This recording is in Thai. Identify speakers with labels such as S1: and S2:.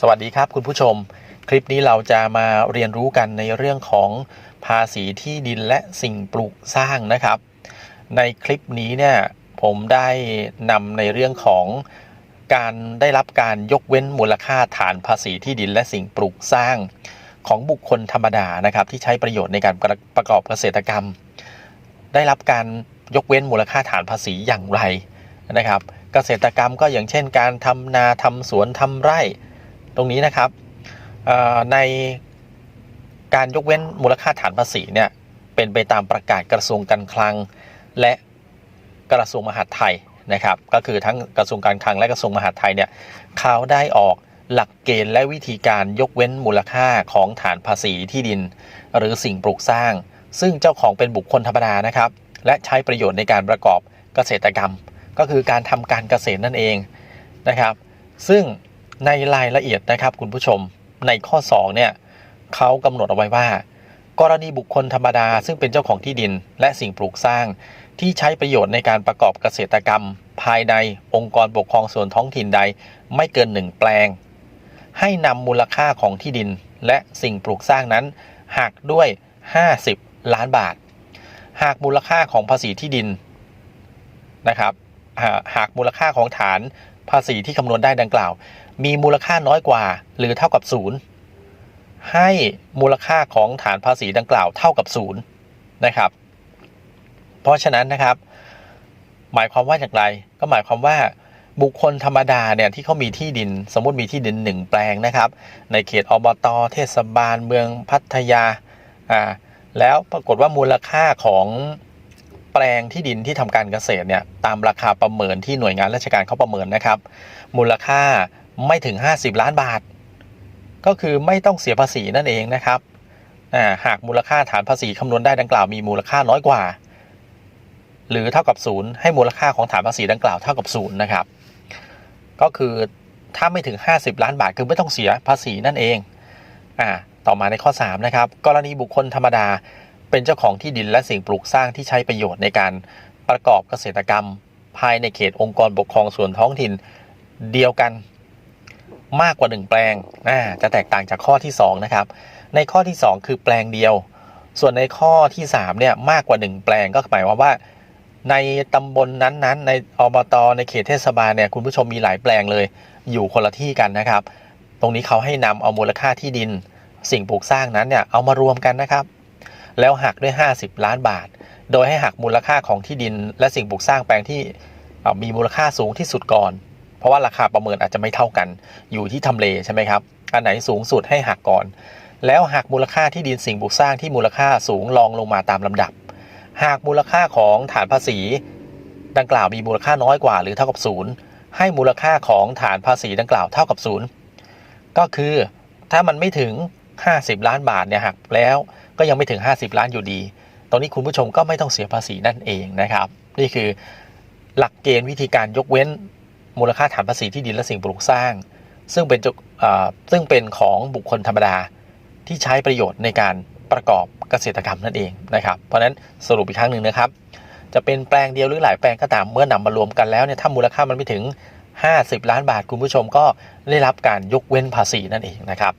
S1: สวัสดีครับคุณผู้ชม คลิปนี้เราจะมาเรียนรู้กันในเรื่องของภาษีที่ดินและสิ่งปลูกสร้างนะครับ ในคลิปนี้เนี่ยผมได้นำในเรื่องของการได้รับการยกเว้นมูลค่าฐานภาษีที่ดินและสิ่งปลูกสร้าง ของบุคคลธรรมดานะครับ ที่ใช้ประโยชน์ในการประกอบเกษตรกรรม ได้รับการยกเว้นมูลค่าฐานภาษีอย่างไรนะครับ เกษตรกรรมก็อย่างเช่น การทำนาทำสวนทำไร่ ตรงนี้นะครับในการยกเว้นมูลค่าฐานภาษีเนี่ยเป็นไปตามประกาศกระทรวงการคลัง และกระทรวงมหาดไทยนะครับ ก็คือทั้งกระทรวงการคลังและกระทรวงมหาดไทยเนี่ยเขาได้ออกหลักเกณฑ์และวิธีการยกเว้นมูลค่าของฐานภาษีที่ดิน หรือสิ่งปลูกสร้าง ซึ่งเจ้าของเป็นบุคคลธรรมดานะครับ และใช้ประโยชน์ในการประกอบเกษตรกรรม ก็คือการทำการเกษตรนั่นเองนะครับ ซึ่ง ในรายละเอียดนะครับคุณผู้ชมในข้อ2เนี่ยเขากำหนดเอาไว้ว่า กรณีบุคคลธรรมดา ซึ่งเป็นเจ้าของที่ดิน และสิ่งปลูกสร้าง ที่ใช้ประโยชน์ในการประกอบเกษตรกรรม ภายในองค์กรปกครองส่วนท้องถิ่นใด ไม่เกินหนึ่งแปลง ให้นำมูลค่าของที่ดิน และสิ่งปลูกสร้างนั้นหักด้วย 50 ล้านบาท หากมูลค่าของภาษีที่ดินนะครับ หากมูลค่าของฐานภาษีที่คำนวณได้ดังกล่าว มีมูลค่าน้อยกว่า หรือเท่ากับศูนย์ให้มูลค่าของฐานภาษีดังกล่าวเท่ากับศูนย์นะครับ เพราะฉะนั้นนะครับ หมายความว่าอย่างไร ก็หมายความว่าบุคคลธรรมดาเนี่ยที่เขามีที่ดิน สมมติมีที่ดินหนึ่งแปลงนะครับ ในเขตอบตเทศบาลเมืองพัทยาอ่าแล้วปรากฏว่ามูลค่าของ แปลงที่ดินที่ทำการเกษตรเนี่ยตามราคาประเมินที่หน่วยงานราชการเขาประเมินนะครับ มูลค่าไม่ถึง 50 ล้านบาท ก็คือไม่ต้องเสียภาษีนั่นเองนะครับหากมูลค่าฐานภาษีคำนวณได้ดังกล่าวมีมูลค่าน้อยกว่า หรือเท่ากับศูนย์ให้มูลค่าของฐานภาษีดังกล่าวเท่ากับศูนย์นะครับ ก็คือถ้าไม่ถึง 50 ล้านบาทคือไม่ต้องเสียภาษีนั่นเองอ่าต่อมาในข้อ 3 นะครับ กรณีบุคคลธรรมดา เป็นเจ้าของที่ดินและสิ่งปลูกสร้างที่ใช้ประโยชน์ในการประกอบเกษตรกรรม ภายในเขตองค์กรปกครองส่วนท้องถิ่นเดียวกันมากกว่า 1 แปลงอ่าจะแตกต่างจากข้อที่ 2 นะครับ ในข้อที่ 2 คือแปลงเดียว ส่วนในข้อที่ 3 เนี่ยมากกว่า 1 แปลงก็หมายความว่า ในตำบลนั้นๆ ในอบตในเขตเทศบาลเนี่ยคุณผู้ชมมีหลายแปลงเลย อยู่คนละที่กันนะครับ ตรงนี้เขาให้นำเอามูลค่าที่ดิน สิ่งปลูกสร้างนั้นเนี่ยเอามารวมกันนะครับ แล้วหักด้วย 50 ล้านบาท โดยให้หักมูลค่าของที่ดิน และสิ่งปลูกสร้างแปลงที่มีมูลค่าสูงที่สุดก่อน เพราะว่าราคาประเมินอาจจะไม่เท่ากัน อยู่ที่ทำเลใช่ไหมครับ อันไหนสูงสุดให้หักก่อน แล้วหักมูลค่าที่ดินสิ่งปลูกสร้างที่มูลค่าสูงรองลงมาตามลำดับ หากมูลค่าของฐานภาษี ดังกล่าวมีมูลค่าน้อยกว่าหรือเท่ากับศูนย์ให้มูลค่าของฐานภาษีดังกล่าวเท่ากับศูนย์ก็คือถ้ามันไม่ถึง 50 ล้านบาทเนี่ยหักแล้ว ก็ยังไม่ถึง 50 ล้านอยู่ดี ตรงนี้คุณผู้ชมก็ไม่ต้องเสียภาษีนั่นเองนะครับ นี่คือหลักเกณฑ์วิธีการยกเว้นมูลค่าฐานภาษีที่ดินและสิ่งปลูกสร้าง ซึ่งเป็นซึ่งเป็นของบุคคลธรรมดาที่ใช้ประโยชน์ในการประกอบเกษตรกรรมนั่นเองนะครับ เพราะฉะนั้นสรุปอีกครั้งหนึ่งนะครับ จะเป็นแปลงเดียวหรือหลายแปลงก็ตามเมื่อนำมารวมกันแล้วเนี่ยถ้ามูลค่ามันไม่ถึง 50 ล้านบาทคุณผู้ชมก็ได้รับการยกเว้นภาษีนั่นเองนะครับ